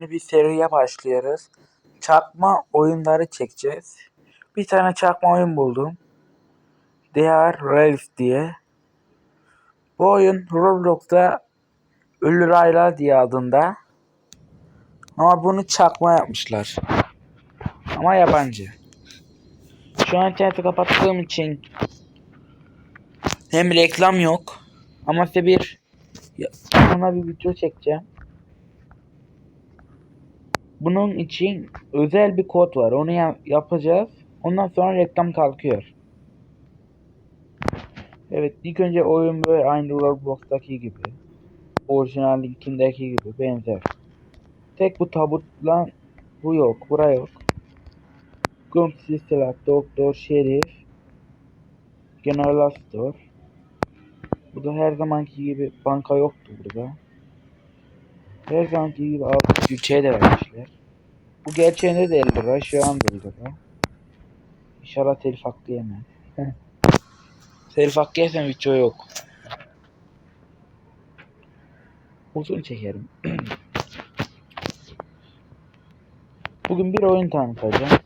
bir seriye başlıyoruz. Çakma oyunları çekeceğiz. Bir tane çakma oyun buldum. They Rails diye. Bu oyun Roblox'ta Ölü Raylar diye adında. Ama bunu çakma yapmışlar. Ama yabancı. Şu an interneti kapattığım için hem reklam yok ama size bir ona bir video çekeceğim. Bunun için özel bir kod var. Onu ya- yapacağız. Ondan sonra reklam kalkıyor. Evet ilk önce oyun böyle aynı Roblox'taki gibi. Orijinal linkindeki gibi benzer. Tek bu tabutla bu yok. Bura yok. Gumsi silah, doktor, şerif, general store. Burada her zamanki gibi banka yoktu burada. Her zamanki gibi altı bütçeye de vermişler. Bu gerçeğinde de 50 lira, şu an da 50 lira. İnşallah telif hakkı yemez. telif hakkı yesem video yok. Uzun çekerim. Bugün bir oyun tanıtacağım.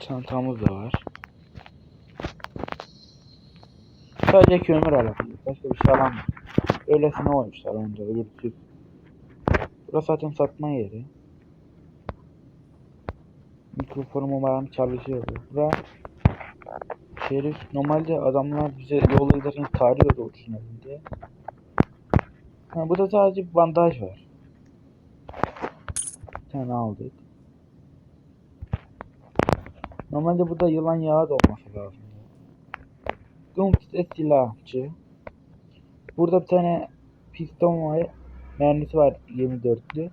Çantamız da var. Sadece kömür alabilir. Başka bir şey alamıyor. Öylesine olmuşlar önce. Tüp. Burası zaten satma yeri. Mikrofonum umarım çalışıyor. Bura Şerif normalde adamlar bize yol giderken tarıyordu o tünelin diye. Ha, burada sadece bir bandaj var. Bir tane aldık. Normalde burada yılan yağı da olması lazım. Gums'te silahçı. Burada bir tane piston var. Mermisi var 24'lü.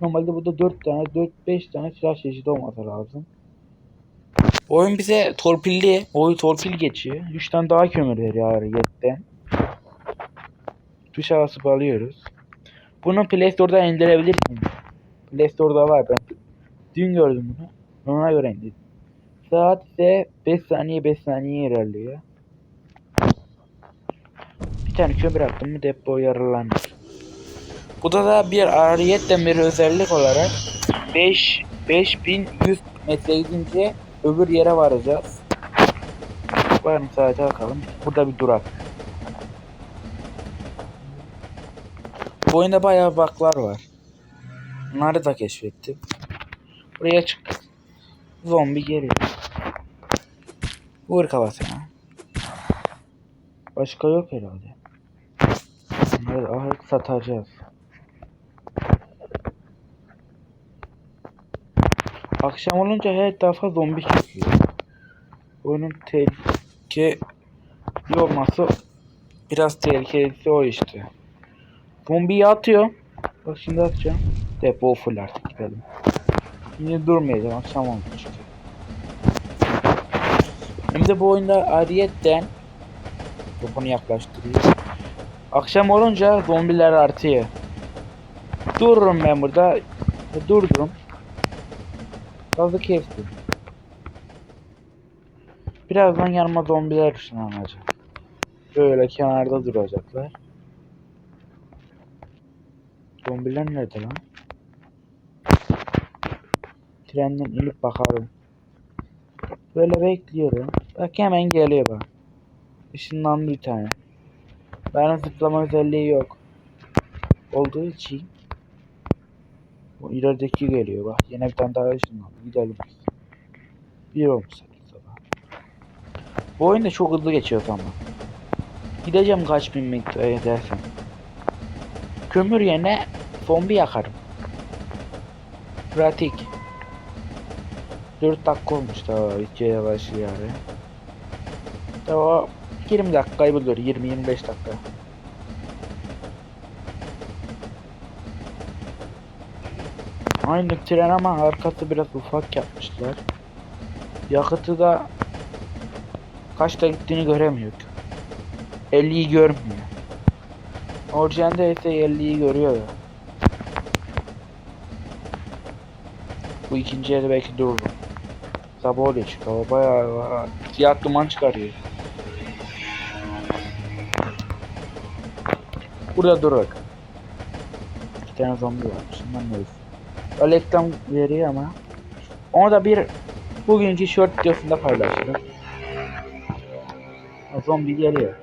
Normalde burada 4 tane, 4-5 tane silah çeşidi olması lazım. Oyun bize torpilli, oyu torpil geçiyor. 3 tane daha kömür veriyor ayrıyetten. Tuş havası alıyoruz. Bunu Play Store'da indirebilirsiniz. Play Store'da var ben. Dün gördüm bunu. Ona göre indirdim. Saat ise 5 saniye 5 saniye ilerliyor. Bir tane kömür attım mı depo yarılanır. Bu da da bir ariyetten bir özellik olarak 5 5100 metre gidince öbür yere varacağız. Varım saate bakalım. Burada bir durak. Bu oyunda bayağı baklar var. Bunları da keşfettim. Buraya çıktık. Zombi geliyor. Vur kafasına. Başka yok herhalde. Bunları ahırt satacağız. Akşam olunca her tarafa zombi çıkıyor. Oyunun tehlikeli olması biraz tehlikelisi o işte. Zombiyi atıyor. Bak şimdi atacağım. Depo full artık gidelim. Yine durmayacağım akşam oldu çünkü. Hem de bu oyunda ayrıyetten Mikrofonu yaklaştırıyor. Akşam olunca zombiler artıyor. Dururum ben burada. Durdum. Fazla kestim. Birazdan yanıma zombiler ışınlanacak. Böyle kenarda duracaklar. Zombiler nerede lan? Trenden inip bakalım. Böyle bekliyorum. Bak hemen geliyor bak. Işınlandı bir tane. Benim zıplama özelliği yok. Olduğu için o ilerideki geliyor bak. Yine bir tane daha ışınlandı. Gidelim. Bir olmuş sabah. Bu oyun da çok hızlı geçiyor ama. Gideceğim kaç bin metre edersen. Kömür yerine zombi yakarım. Pratik. 4 dakika olmuş daha videoya başlıyor. Daha 20 dakikayı bulur. 20-25 dakika. Aynı tren ama arkası biraz ufak yapmışlar. Yakıtı da kaçta gittiğini göremiyor. 50'yi görmüyor. Orijinalde ise 50'yi görüyor. Bu ikinciye de belki dururum. Sabah oluyor çünkü hava bayağı siyah duman çıkarıyor. Burada durak. İki tane zombi var. Şundan neyse. Ekran veriyor ama. Onu da bir bugünkü short videosunda paylaşırım. Ha, Zombi geliyor.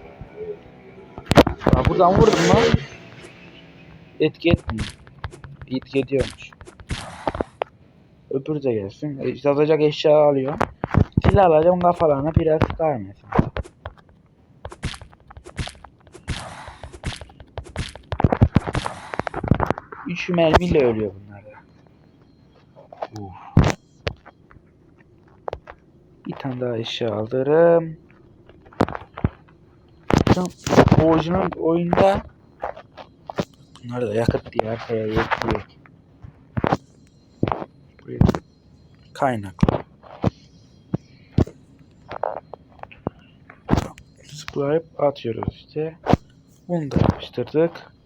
Ha, buradan vurdum mu? Etki etmiyor. Etki ediyormuş. Öbürü de gelsin. E, Yazacak eşya alıyor. Silah alacağım kafalarına biraz sıkar mesela. Üç mermiyle ölüyor bunlar. Uf. Bir tane daha eşya aldırım. Şu orijinal oyunda Bunlar da yakıt diye arkaya. Buraya kaynaklı. Swipe atıyoruz işte. Bunu da yapıştırdık.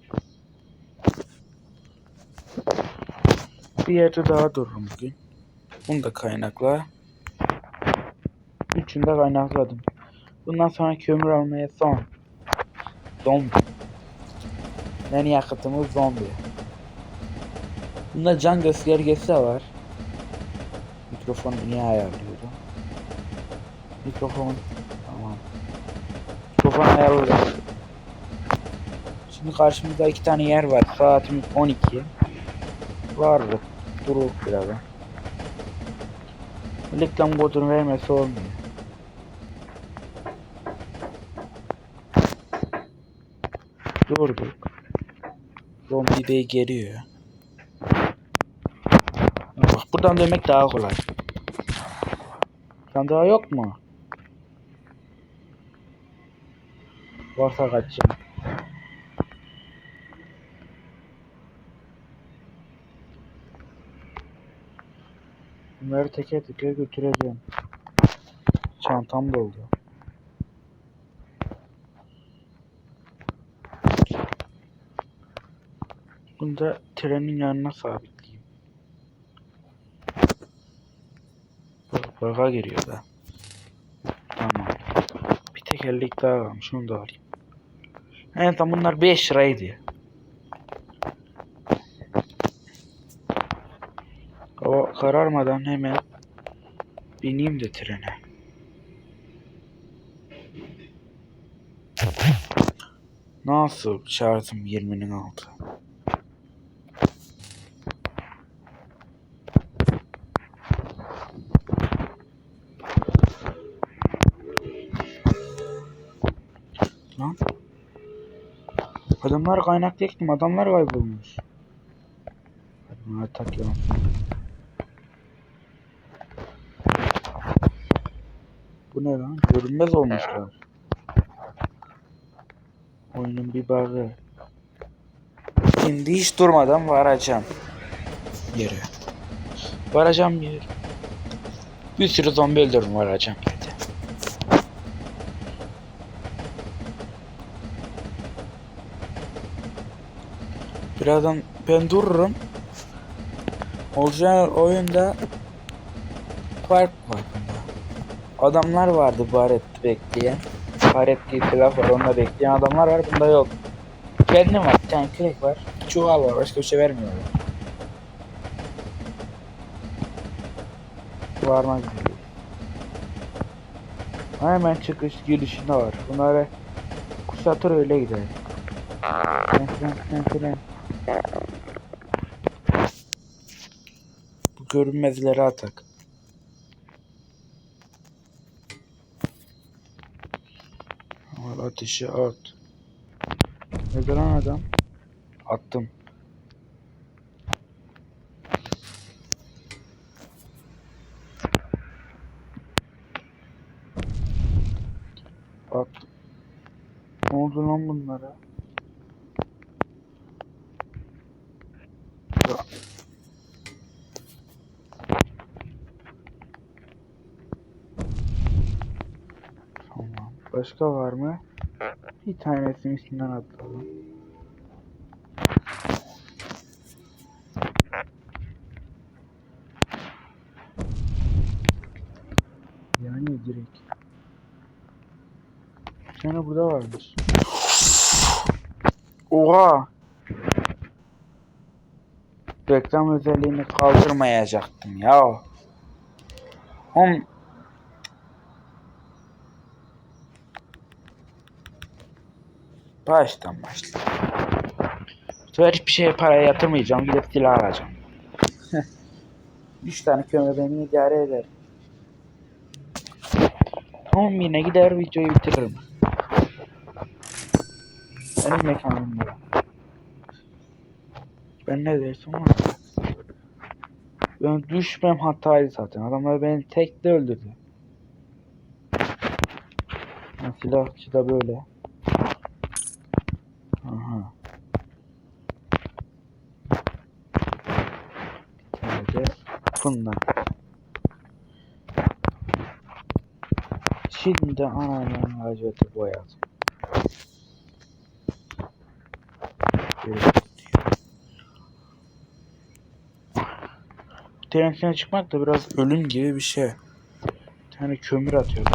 Bir yerde daha dururum bugün. Bunu da kaynakla. Üçünü de kaynakladım. Bundan sonra kömür almaya son. Zombi. En yakıtımız zombi. Bunda can göstergesi de var. Mikrofonu niye ayarlıyorum? Mikrofon. Tamam. Mikrofon ayarlıyorum. Şimdi karşımızda iki tane yer var. Saatimiz 12. Vardı. Durur birazdan. Reklam kodunu vermesi olmuyor. Durduk. Zombi bey geliyor. Bak buradan dönmek daha kolay. Sandığa yok mu? Varsa kaçacağım. Bunları teker teker götüreceğim. Çantam doldu. Bunu da trenin yanına sabitleyeyim. Bak baga giriyor da. Tamam. Bir tekerlek daha varmış. Şunu da alayım. Evet bunlar 5 liraydı. Hava kararmadan hemen bineyim de trene. Nasıl şarjım 20'nin altı? Lan. Adamlar kaynak ektim. Adamlar kaybolmuş. Hadi tak ya. Ne lan? Görünmez olmuşlar. Oyunun bir bug'ı. Şimdi hiç durmadan varacağım. Yere. Varacağım yere. Bir sürü zombi öldürürüm varacağım yere. Birazdan ben dururum. Orijinal oyunda fark var. Adamlar vardı baret bekleyen. Baret diye silah var onda bekleyen adamlar var bunda yok. Kendim var bir kürek var. Çuval var başka bir şey vermiyorlar. Varmak üzere. Hemen çıkış girişinde var. Bunları kuşatır öyle gider. Bu görünmezleri atak. Al ateşi at. Nerede lan adam? Attım. Attım. Ne oldu lan bunlara? Tamam. Başka var mı? Bir tanesini üstünden atalım. Yani direkt. Bir tane burada varmış. Oha. Reklam özelliğini kaldırmayacaktım ya. Hom Baştan başla. Bu sefer hiçbir şeye para yatırmayacağım. Gidip silah alacağım. 3 tane kömür beni idare eder. 10 bine gider videoyu bitiririm. Benim mekanım bu. Ben ne dersem var. Ben düşmem hataydı zaten. Adamlar beni tekte öldürdü. Ha, silahçı da böyle. Aha. Bir bundan. Şimdi ananın. Geri gidiyor. Televizyona çıkmak da biraz ölüm gibi bir şey. Bir tane kömür atıyor.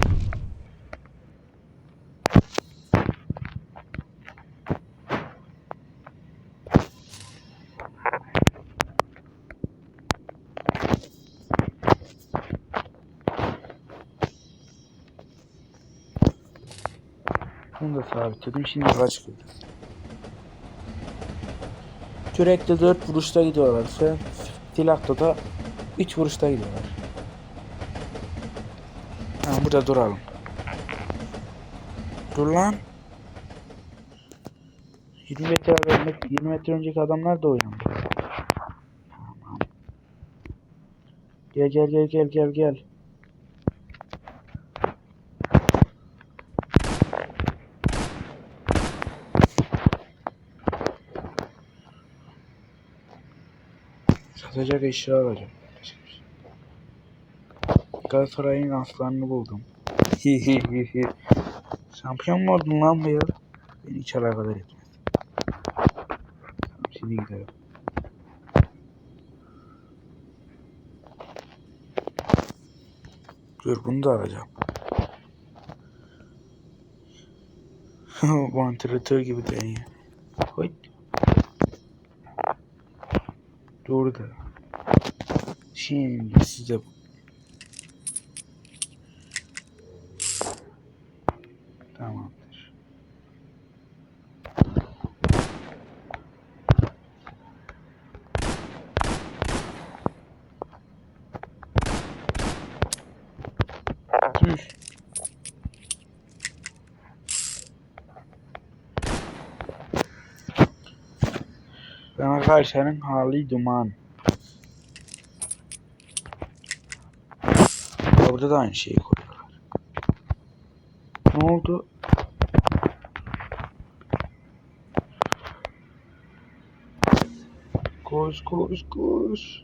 Sabitledim. Şimdi kaç gidiyor? Kürekte 4 vuruşta gidiyorlar. Silahta da 3 vuruşta gidiyorlar. Ha, burada duralım. Dur lan. 20 metre, evvel- 20 metre önceki adamlar da. Tamam. Gel gel gel gel gel gel. Satacak eşya alacağım. Galatasaray'ın aslanını buldum. Şampiyon mu oldun lan bu yıl? Beni hiç alakadar etmez. Tamam şimdi gidelim. Dur bunu da alacağım. Vantilatör gibi deniyor. Hoy. Doğru da. Şimdi size Tamamdır. Tüh. Arkadaşların hali duman. Burada da aynı şeyi koyuyorlar. Ne oldu? Koş koş koş.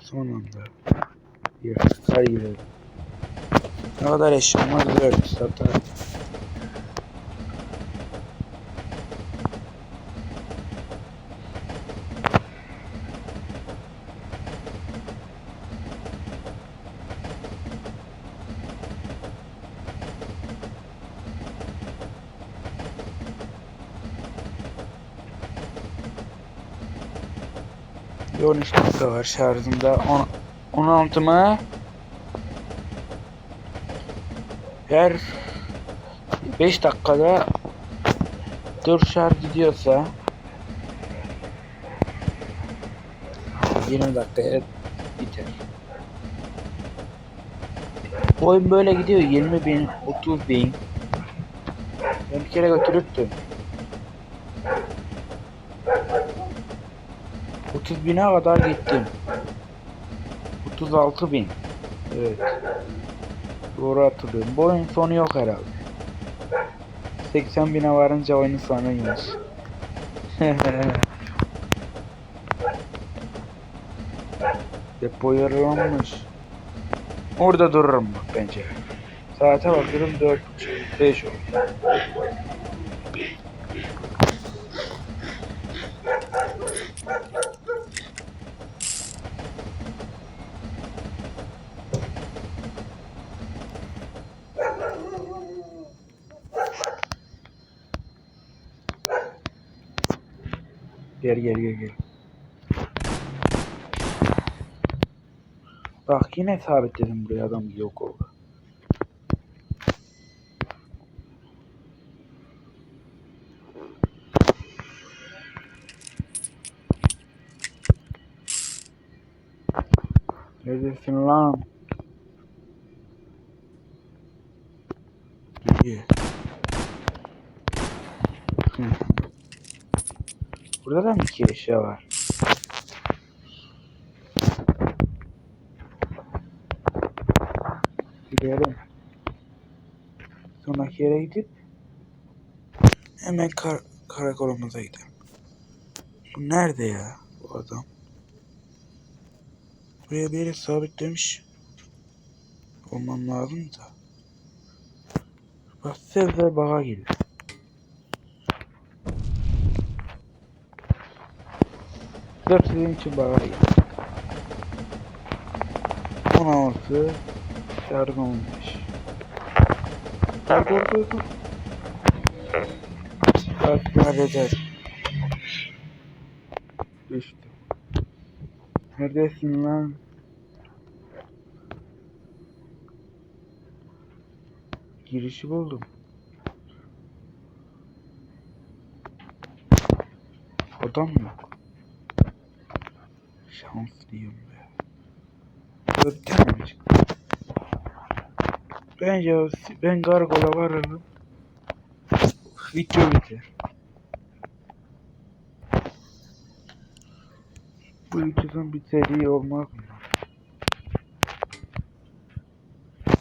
Son anda. Yırtıklar gibi. Ne kadar eşyam var? 4 satar. Bir 13 dakika var şarjımda. 10, 16 mı? Her 5 dakikada 4 şarj gidiyorsa 20 dakikaya biter. Oyun böyle gidiyor 20 bin 30 bin Ben bir kere götürürdüm 30 bine kadar gittim. 36 bin. Evet. Doğru hatırlıyorum. Bu oyun sonu yok herhalde. 80 bine varınca oyunun sonuymuş Depo yarılanmış Orada dururum bak bence. Saate bakıyorum 4 5 oldu. Gel gel gel gel. Bak yine sabitledim buraya adam yok oldu. Neredesin lan? Burada da mı iki şey var? Gidelim. Sonraki yere gidip hemen kar karakolumuza gidelim. Bu nerede ya bu adam? Buraya bir yere sabitlemiş olmam lazım da. Basacağız ve bağa gidiyor. 4 sizin için bana geldi. 16 çarpı 15. Dur dur dur dur. Bak hallederiz. Düştü. Neredesin lan? Girişi buldum. Adam yok. Şanslıyım be. Burada bir tane mi çıktı? Bence ben gargola varırım. Video biter. Bu videonun bir seri olmaz mı?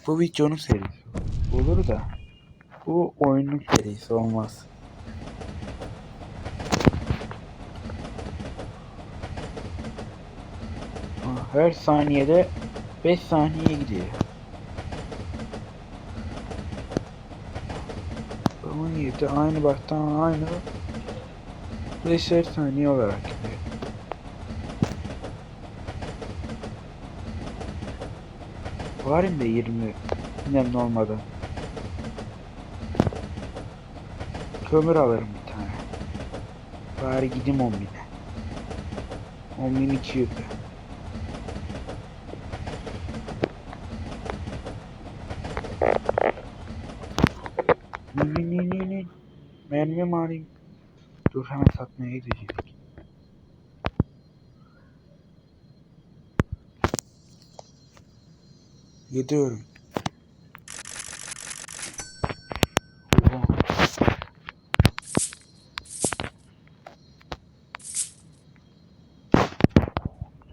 Bu videonun serisi olur da bu oyunun serisi olmaz. Ha, Her saniyede 5 saniye gidiyor. 17 aynı baktan aynı 5'er saniye olarak gidiyor. Varım da 20 nem olmadan. Kömür alırım bir tane. Bari gideyim 10 bine. 10 bin 200 Alayım? Dur hemen satmaya gideceğiz. Gidiyorum. Oha.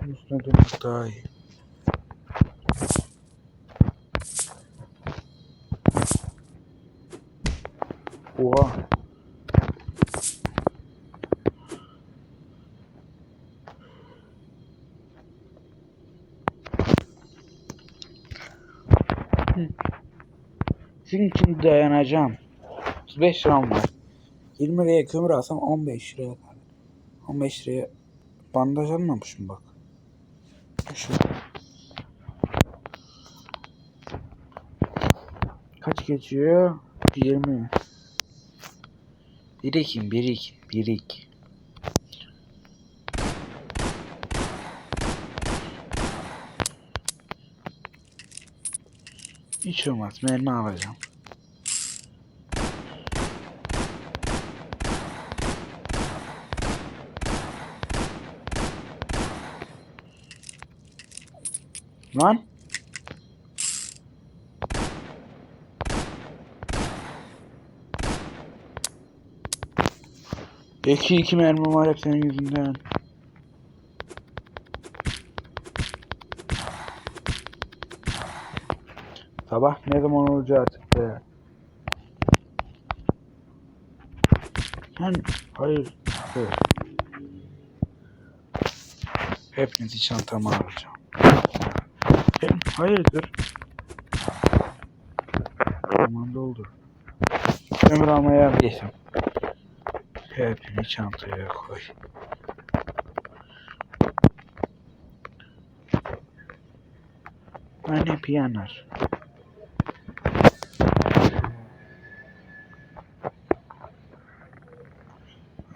Üstüne dönmek daha iyi. Dayanacağım. 35 liram var. 20 liraya kömür alsam 15 liraya kalır. 15 liraya bandaj almamışım bak. Şu. Kaç geçiyor? 20. Birikin, birik, birik. Hiç olmaz. Mermi alacağım. Lan. İki iki mermi var hep senin yüzünden. Sabah ne zaman olacağı artık be. Sen hayır. Evet. Hepinizi çantama alacağım. Benim hayırdır? Aman doldur. Ömür almaya geçtim. Hepini çantaya koy. Anne piyanar.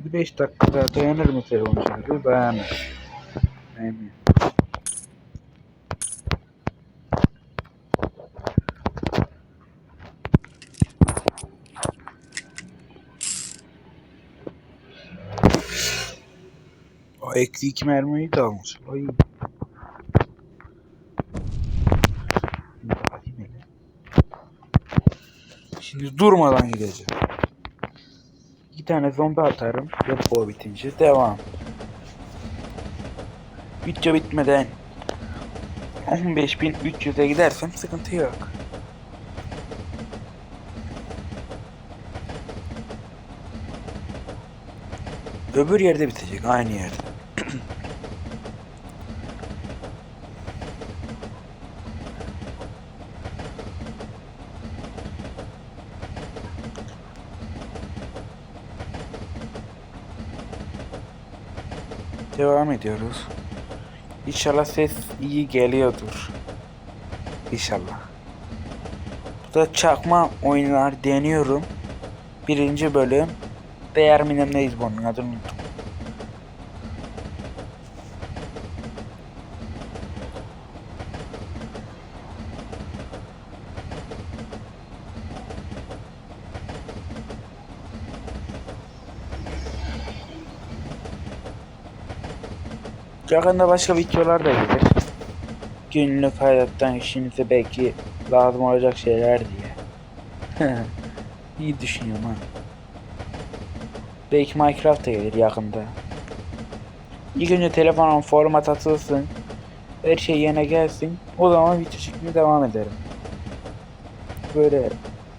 Bir 5 dakika dayanır mı telefon şarjı? Dayanır. Emin. O eksi iki mermiyi de almış. Ay. Şimdi durmadan gideceğim. İki tane zombi atarım. Depo bitince devam. Video bitmeden 15.300'e gidersem sıkıntı yok. Öbür yerde bitecek aynı yerde. Devam ediyoruz. İnşallah ses iyi geliyordur. İnşallah. Burada çakma oyunlar deniyorum. Birinci bölüm. Değer mi neyiz bunun adını unuttum. Yakında başka videolar da gelir. Günlük hayattan işinize belki lazım olacak şeyler diye. İyi düşünüyorum ha. Belki Minecraft da gelir yakında. İlk önce telefonun format atılsın. Her şey yerine gelsin. O zaman video çekmeye devam ederim. Böyle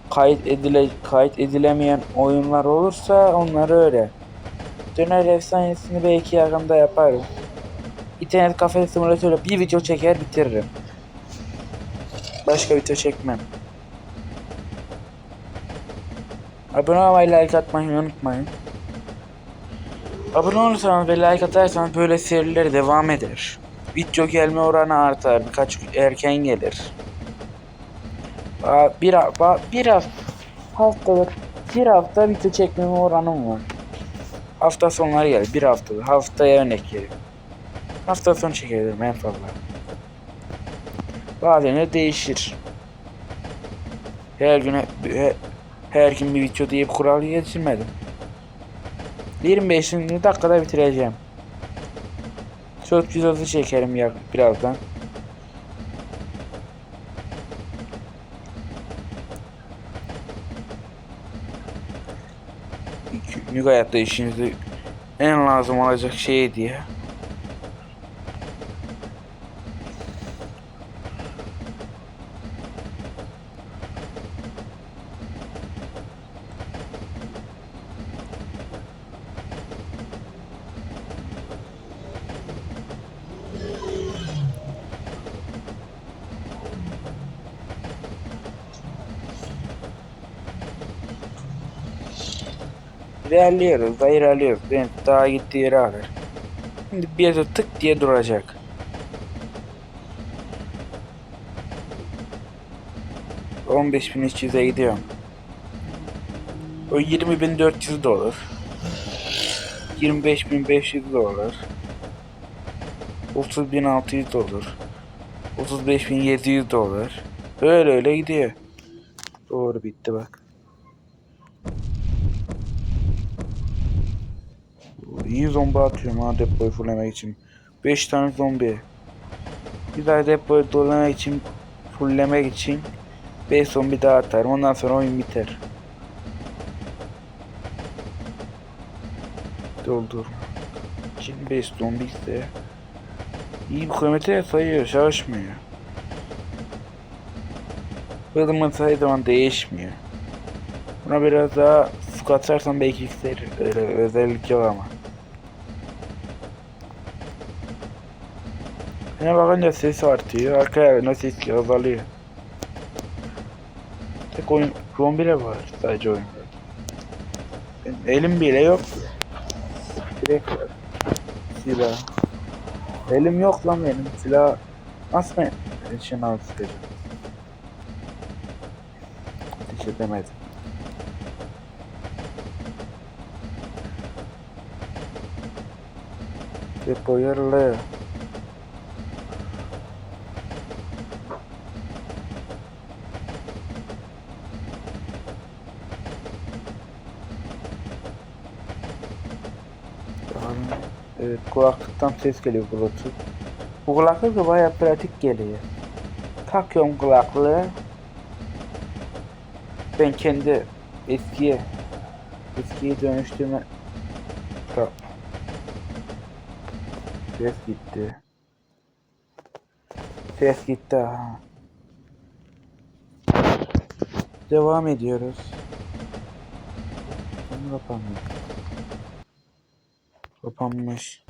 kayıt edile kayıt edilemeyen oyunlar olursa onları öyle. Döner efsanesini belki yakında yaparım. İnternet kafe simülatörü bir video çeker bitiririm. Başka video çekmem. Abone olmayı, like atmayı unutmayın. Abone olursanız ve like atarsanız böyle seriler devam eder. Video gelme oranı artar. Birkaç erken gelir. Bir, ha- bir hafta haftada bir hafta video çekmeme oranım var. Hafta sonları gelir. Bir haftada. Haftaya örnek veriyorum. Hafta sonu çekebilirim en fazla. Bazen de değişir. Her güne he- her gün bir video diye bir kural getirmedim. 25 dakikada bitireceğim. Çok videosu çekerim ya birazdan. Günlük hayatta işinizde en lazım olacak şey diye. İlerliyoruz da ilerliyoruz. Ben daha gittiği yere alır. Şimdi bir yerde tık diye duracak. On beş bin üç gidiyorum. O yirmi bin dört yüz de olur. Yirmi beş bin beş yüz de olur. Otuz bin altı yüz de olur. Otuz beş bin yedi yüz de olur. Öyle öyle gidiyor. Doğru bitti bak. İyi zombi atıyorum ha depoyu fulllemek için. 5 tane zombi. Bir daha depoyu dolamak için fulllemek için 5 zombi daha atarım. Ondan sonra oyun biter. Doldur. Şimdi 5 zombi ise iyi bir kilometre sayıyor, çalışmıyor. Hızımın sayı zaman değişmiyor. Buna biraz daha su katarsan belki ister öyle özellik yok ama. Yine bakınca ses artıyor. Arkaya nasıl ses azalıyor. Tek oyun zombiler var sadece. Benim elim bile yok. Silah. Elim yok lan benim. Silah nasıl ben için al sıkacağım. Ateş edemedim. Depo yerli. Bakalım. Evet kulaklıktan ses geliyor Bluetooth. Bu kulaklık da bayağı pratik geliyor. Takıyorum kulaklığı. Ben kendi eskiye eskiye dönüştüğüme Ta- Ses gitti. Ses gitti ha. Devam ediyoruz. Bunu kapanmış. Kapanmış.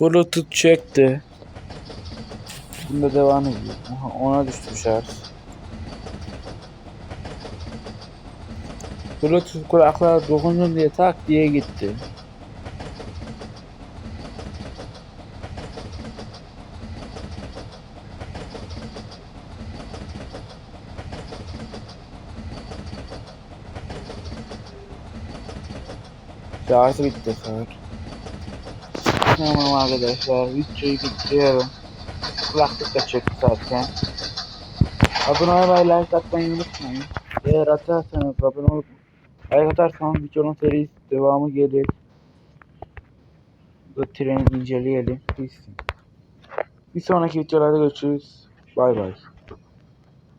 Bluetooth çekti. Bunda devam ediyor. Aha, ona düştü şarj. Bluetooth kulaklığa dokundum diye tak diye gitti. Şarjı bitti saat. Tamam arkadaşlar videoyu bitiriyorum. Kulaklık da çekti zaten. Abone olmayı like atmayı unutmayın. Eğer atarsanız abone olup like atarsanız videonun serisi devamı gelir. Bu treni inceleyelim. Biz. Bir sonraki videolarda görüşürüz. Bay bay.